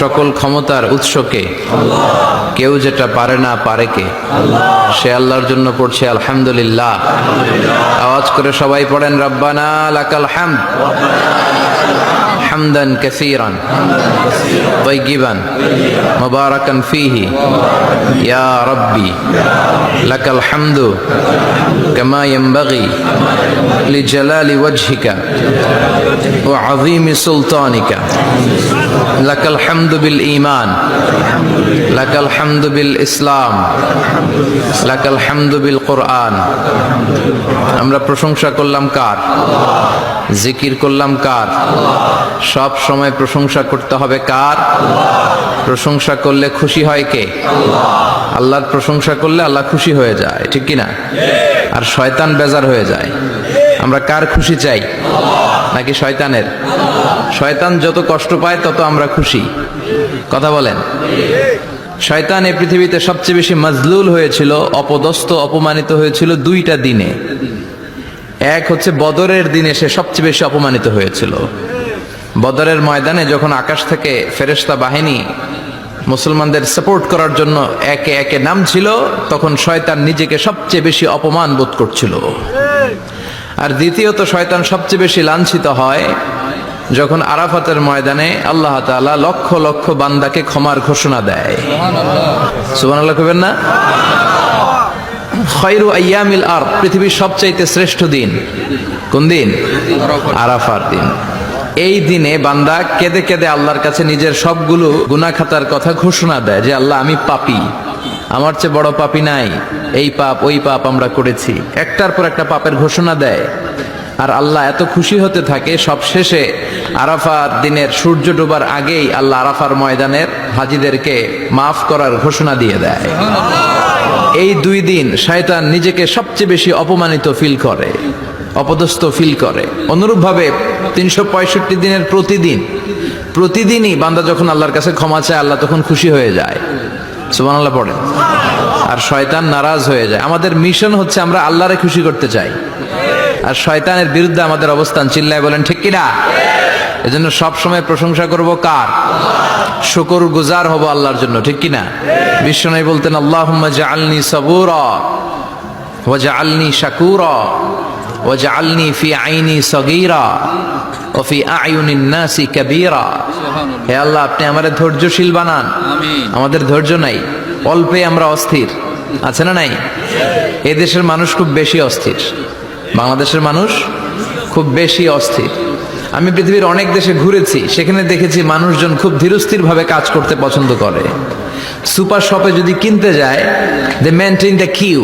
সকল ক্ষমতার উৎসকে। কেউ যেটা পারে না পারে কে? সে আল্লাহর জন্য পড়ছে আলহামদুলিল্লাহ। আওয়াজ করে সবাই পড়েন, রব্বানা লাকাল হামদ। حمدا كثيرا طيبا مباركا فيه يا ربي لك الحمد كما ينبغي لجلال وجهك وعظيم سلطانك لك الحمد بالإيمان لك الحمد بالإسلام لك الحمد بالقرآن আমরা প্রশংসা করলাম কার জিকির করলাম কার? সব সময় প্রশংসা করতে হবে কার? প্রশংসা করলে খুশি হয় কে? আল্লাহর প্রশংসা করলে আল্লাহ খুশি হয়ে যায়, ঠিক কি না? আর শয়তান বেজার হয়ে যায়। আমরা কার খুশি চাই? নাকি শয়তানের? শয়তান যত কষ্ট পায় তত আমরা খুশি। কথা বলেন। শয়তান এই পৃথিবীতে সবচেয়ে বেশি মজলুল হয়েছিল, অপদস্থ, অপমানিত হয়েছিল দুইটা দিনে। এক হচ্ছে বদরের দিনে সে সবচেয়ে বেশি অপমানিত হয়েছিল। বদরের ময়দানে যখন আকাশ থেকে ফেরেশতা বাহিনী মুসলমানদের সাপোর্ট করার জন্য একে একে নাম ছিল তখন শয়তান নিজেকে সবচেয়ে বেশি অপমান বোধ করছিল। আর দ্বিতীয়ত শয়তান সবচেয়ে বেশি লাঞ্ছিত হয় যখন আরাফাতের ময়দানে আল্লাহ লক্ষ লক্ষ বান্দাকে ক্ষমার ঘোষণা দেয়। সুবহানাল্লাহ কইবেন না? খয়রু আয়ামিল আর পৃথিবীর সবচাইতে শ্রেষ্ঠ দিন। কোন দিন? আরাফার দিন। এই দিনে বান্দা কেঁদে কেঁদে আল্লাহর কাছে নিজের সবগুলো গুনাহ খাতার কথা ঘোষণা দেয় যে, আল্লাহ, আমি পাপী। আমার চেয়ে বড় পাপী নাই। এই পাপ, ওই পাপ আমরা করেছি। একটার পর একটা পাপের ঘোষণা দেয়। আর আল্লাহ এত খুশি হতে থাকে সব শেষে আরাফার দিনের সূর্য ডোবার আগেই আল্লাহ আরাফার ময়দানের হাজিদেরকে মাফ করার ঘোষণা দিয়ে দেয়। এই দুই দিন শয়তান নিজেকে সবচেয়ে বেশি অপমানিত ফিল করে, অপদস্থ ফিল করে। অনুরূপভাবে তিনশো পঁয়ষট্টি দিনের প্রতিদিন, প্রতিদিনই বান্দা যখন আল্লাহর কাছে ক্ষমা চায়, আল্লাহ তখন খুশি হয়ে যায়। সুবান আল্লাহ আর শয়তান নারাজ হয়ে যায়। আমাদের মিশন হচ্ছে আমরা আল্লাহরে খুশি করতে চাই। আর শয়তানের বিরুদ্ধে আমাদের অবস্থান। চিল্লায় বলেন, ঠিক কিনা? এজন্য সব সময় প্রশংসা করব কার? শুকর গুজার হব আল্লাহর জন্য ঠিক কিনা? বিশ্বনবী বলতেন আল্লাহুম্মা জাআলনি সাবুরা ওয়া জাআলনি শাকুরা ওয়া জাআলনি ফি আইনি সগীরা ও ফি আয়ুনিন নাসি কাবীরা। হে আল্লাহ আপনি আমাদের ধৈর্যশীল বানান। আমাদের ধৈর্য নাই অল্পে আমরা অস্থির। আছে না নাই? এ দেশের মানুষ খুব বেশি অস্থির। বাংলাদেশের মানুষ খুব বেশি অস্থির। আমি পৃথিবীর অনেক দেশে ঘুরেছি, সেখানে দেখেছি মানুষজন খুব ধীরস্থির ভাবে কাজ করতে পছন্দ করে। সুপার শপে যদি কিনতে যায় they maintain the queue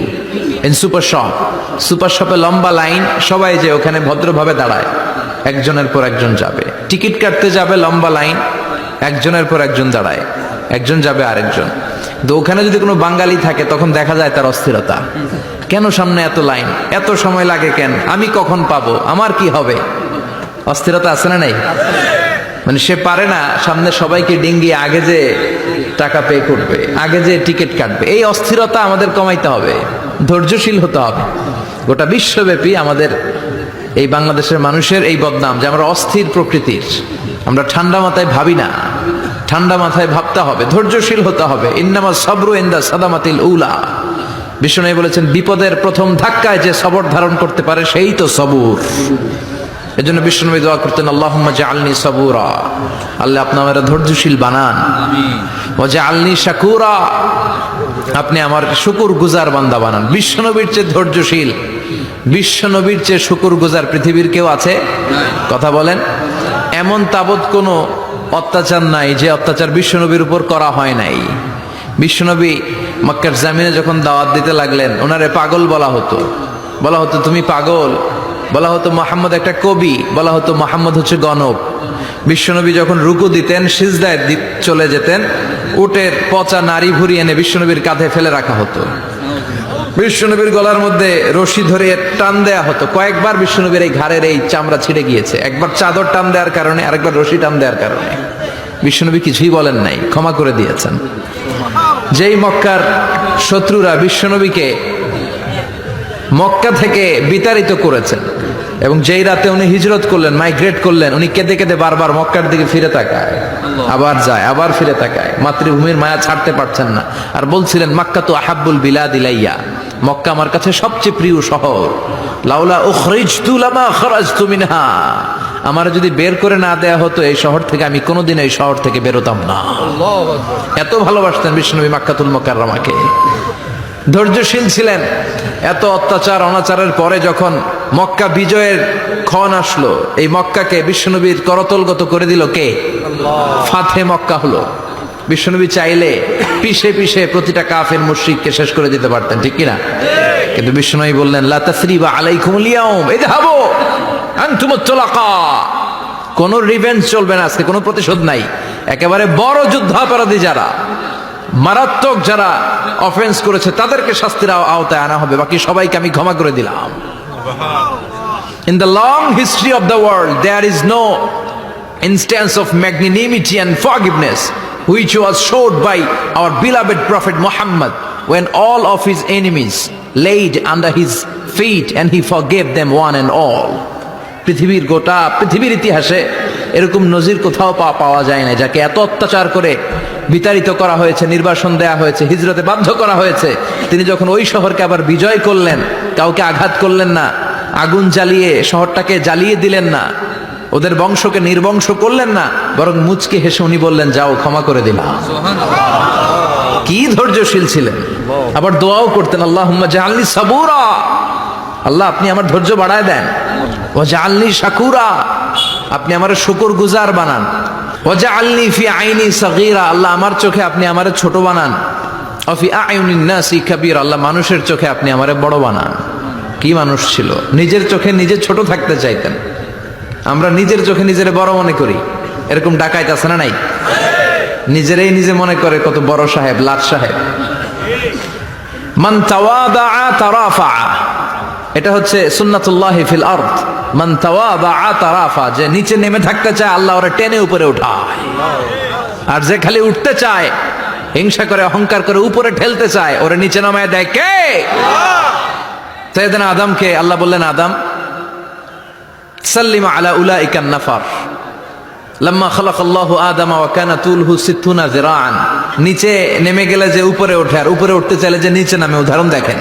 in super shop super শপে লম্বা লাইন, সবাই যে ওখানে ভদ্রভাবে দাঁড়ায়। একজনের পর একজন যাবে। টিকিট কাটতে যাবে লম্বা লাইন, একজনের পর একজন দাঁড়ায়। একজন যাবে আরেকজন। তো ওখানে যদি কোনো বাঙালি থাকে, তখন দেখা যায় তার অস্থিরতা। কেন সামনে এত লাইন? এত সময় লাগে কেন? আমি কখন পাবো? আমার কি হবে? অস্থিরতা আছে না নাই? মানে সে পারে না, সামনে সবাইকে ডিঙ্গি, আগে যে টাকা পে করবে, আগে যে টিকিট কাটবে, এই অস্থিরতা আমাদের কমাইতে হবে, ধৈর্যশীল হতে হবে। গোটা বিশ্বব্যাপী আমাদের এই বাংলাদেশের মানুষের এই বদনাম যে আমরা অস্থির প্রকৃতির, আমরা ঠান্ডা মাথায় ভাবি না, ঠান্ডা মাথায় ভাবতে হবে, ধৈর্যশীল হতে হবে। ইন্নামা সবরু ইন্দা সাদামাতিল উলা। বিষ্ণু বলেছেন, বিপদের প্রথম ধাক্কায় যে সবর ধারণ করতে পারে, সেই তো সবুর। এজন্য বিষ্ণুনবী দোয়া করতেন আল্লাহুম্মা জাআলনি সাবুরা। আল্লাহ আপনি আমার ধৈর্যশীল বানান। ও জাআলনি শাকুরা। আপনি আমার শুকুর গুজার বান্দা বানান। বিশ্বনবীর চেয়ে ধৈর্যশীল। বিশ্বনবীর চেয়ে শুকুর গুজার পৃথিবীর কেউ আছে? কথা বলেন। এমন তাবৎ কোনো অত্যাচার নাই যে অত্যাচার বিশ্বনবীর উপর করা হয় নাই। বিশ্বনবী মক্কার জামিনে যখন দাওয়াত দিতে লাগলেন ওনারে পাগল বলা হতো। বলা হতো তুমি পাগল বলা হতো মোহাম্মদ একটা কবি, বলা হতো মোহাম্মদ হচ্ছে গণক বিশ্বনবী যখন রুকু দিতেন, সিজদায় চলে যেতেন, উটের পচা নারী ভুরি এনে বিশ্বনবীর কাঁধে ফেলে রাখা হতো। বিশ্বনবীর গলার মধ্যে রশি ধরে টান দেয়া হতো। কয়েকবার বিশ্বনবীর এই ঘাড়ের এই চামড়া ছিঁড়ে গিয়েছে। একবার চাদর টান দেওয়ার কারণে, আরেকবার রশি টান দেওয়ার কারণে। বিশ্বনবী কিছুই বলেন নাই, ক্ষমা করে দিয়েছেন। যেই মক্কার শত্রুরা বিশ্বনবীকে মক্কা থেকে বিতাড়িত করেছেন এবং যেই রাতে উনি হিজরত করলেন মাইগ্রেট করলেন উনি কেঁদে কেঁদে বারবার মক্কার দিকে ফিরে তাকায়। আবার যায় আবার ফিরে তাকায়। মাতৃভূমির মায়া ছাড়তে পারছেন না। আর বলছিলেন মাক্কা তো আহাব্বুল বিলা দিলাইয়া মক্কা আমার কাছে সবচেয়ে প্রিয় শহর। লাউলা উখরিজতু লামা খরাজতু মিনহা। আমার যদি বের করে না দেয়া হতো এই শহর থেকে আমি কোনোদিন এই শহর থেকে বেরোতাম না। এত ভালোবাসতেন বিষ্ণুবী মাক্কাতুল মোকাররমাকে। ধৈর্যশীল ছিলেন। এত অত্যাচার অনাচারের পরে যখন মক্কা বিজয়ের ক্ষণ আসলো। এই মক্কাকে বিশ্বনবীর করতলগত করে দিল কে? ফাতে মক্কা হলো। বিশ্বনবী চাইলে পিষে পিষে প্রতিটা কাফের মুশ্রিককে শেষ করে দিতে পারতেন ঠিক কিনা? কিন্তু বিশ্বনবী বললেন লাতাসরিবা আলাইকুম লিয়াউম ইযহাবু আনতুমুত তুলাকা। কোনো রিভেঞ্জ চলবে না আজকে কোনো প্রতিশোধ নাই। একেবারে বড় যুদ্ধাপরাধী যারা মারাত্মক যারা অফেন্স করেছে তাদেরকে শাস্তির আওতায় আনা হবে। বাকি সবাইকে আমি ক্ষমা করে দিলাম। In the long history of the world, there is no instance of magnanimity and forgiveness which was showed by our beloved Prophet Muhammad when all of his enemies laid under his feet and he forgave them one and all. পৃথিবীর গোটা পৃথিবীর ইতিহাসে এরকম নজির কোথাও পাওয়া যায় না যাকে এত অত্যাচার করে বিতাড়িত করা হয়েছে নির্বাসন দেয়া হয়েছে হিজরতে বাধ্য করা হয়েছে। তিনি যখন ওই শহরকে আবার বিজয় করলেন কাউকে আঘাত করলেন না আগুন জ্বালিয়ে শহরটাকে জ্বালিয়ে দিলেন না ওদের বংশকে নির্বংশ করলেন না বরং মুচকে হেসে উনি বললেন যাও ক্ষমা করে দিলাম। কি ধৈর্যশীল ছিলেন। আবার দোয়াও করতেন আল্লাহ সাবুরা। আল্লাহ আপনি আমার ধৈর্য বাড়ায় দেন। ও জাহাল্লি শাকুরা। আপনি আমার শুকুর গুজার বানান। ও জাহাল্লি ফি আইনি সগীরা। আল্লাহ আমার চোখে আপনি আমার ছোট বানান। অফি আইউনিন নাসি কাবীর। আল্লাহ মানুষের চোখে আপনি আমারে বড় বানান। কি মানুষ ছিল? নিজের চোখে নিজে ছোট থাকতে চাইতেন। আমরা নিজের চোখে নিজের বড় মনে করি। এরকম ডাকাইত আছে না নাই? নিজেরাই নিজে মনে করে কত বড় সাহেব, লাট সাহেব। মান তাওয়াদা তারাফা। এটা হচ্ছে সুন্নাতুল্লাহ ফিল আরদ। মান তাওয়াদা তারাফা যে নিচে নেমে থাকতে চায়, আল্লাহ ওরা টেনে উপরে উঠায়। আর যে খালি উঠতে চায়, হিংসা করে, অহংকার করে উপরে ঠেলতে চায়, ওরা নিচে নামায় দেয় কে? সৈয়দনা আদমকে আল্লাহ বললেন, আদম, সাল্লিম আলা উলাইকা নাফার। লাম্মা খালাক আল্লাহ আদামা ওয়া কানা তুলহু সিত্তুনা জিরাআন নিচে নেমে গেলে যে উপরে ওঠে, আর উপরে উঠতে চাইলে যে নিচে নামে, উদাহরণ দেখেন।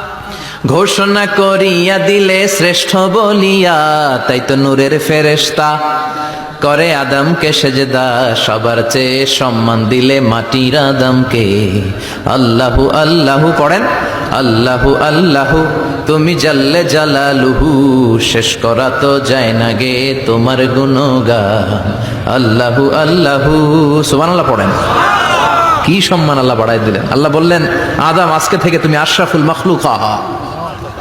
ঘোষণা করিয়া দিলে শ্রেষ্ঠ বলিয়া, তাই তো নূরের ফেরেশতা। করে আদমকে সেজদা, সবার চেয়ে সম্মান দিলে মাটির আদমকে। আল্লাহু আল্লাহু, পড়েন? আল্লাহু আল্লাহু, তুমি জাল্লে জালালুহু, শেষ করা তো যায় না গে তোমার গুণগান। আল্লাহু আল্লাহু, সুবহানাল্লাহ পড়েন। কি সম্মান আল্লাহ বাড়াই দিলেন? আল্লাহ বললেন, আদম আজকে থেকে তুমি আশরাফুল মখলুকা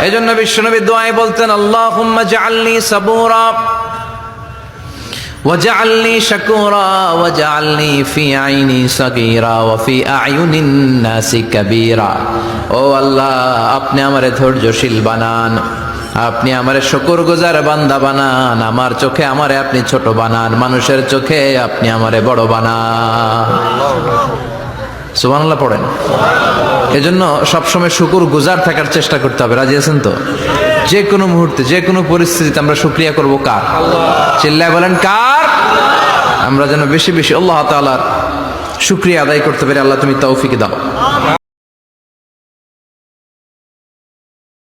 এই জন্য বিশ্বনবী দোয়ায় বলতেন আল্লাহ জাআলনি সাবুরা وجعلني شكورا وجعلني في عيني صغيرا وفي أعين الناس كبيرا ও আল্লাহ আপনি আমারে ধৈর্যশীল বানান আপনি আমারে শকর গোজার বান্দা বানান আমার চোখে আমারে আপনি ছোট বানান মানুষের চোখে আপনি আমারে বড় বানান সুবহানাল্লাহ পড়েন এজন্য সবসময় শুকুর গুজার থাকার চেষ্টা করতে হবে। রাজি আছেন তো? যে কোনো মুহূর্তে, যে কোনো পরিস্থিতিতে আমরা সুক্রিয়া করব কার? চিল্লায় বলেন, কার? আমরা যেন বেশি বেশি আল্লাহ তালার শুক্রিয়া আদায় করতে পারি আল্লাহ তুমি তৌফিক দাও।